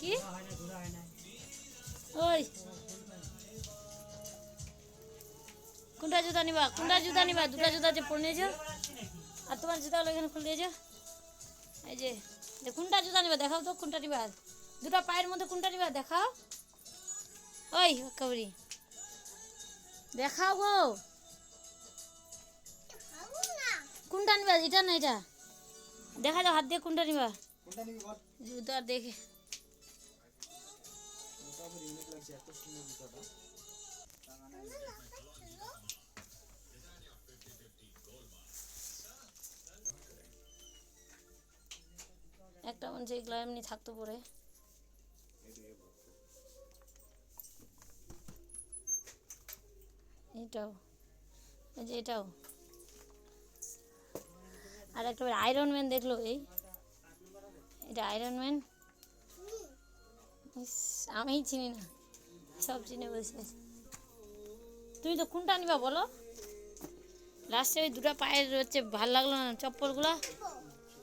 কি? ওই। কোনটা জুতা নিবা? কোনটা জুতা নিবা? দুটা জুতা যে পরে নিয়েছো? আর তোমার জুতাগুলো এখানে খুলে দিয়েছ? এই যে যে কোনটা জুতা নিবা? দেখাও তো কোনটা নিবা। দুটা পায়ের মধ্যে কোনটা নিবা? দেখাও। ওই কাবরি। দেখাও গো। কোনটা নিবা? এটা না এটা? দেখা যাও হাত দিয়ে কোনটা নিবা? কোনটা নিবি বল? জুতা দেখে। ওটা আবার ইউনিক লাগছে এত সুন্দর জুতাটা। একটা মনে হচ্ছে এগুলো এমনি থাকতো পরে। এটাও। এই যে এটাও। আর একটা আয়রন ম্যান দেখল এই। এটা আয়রন ম্যান আমিই চিনি না। সব চিনে বসে। তুমি তো কোনটা নিবা বলো? লাস্টে ওই দুটো পায়ের হচ্ছে ভালো লাগল না, চপ্পলগুলো?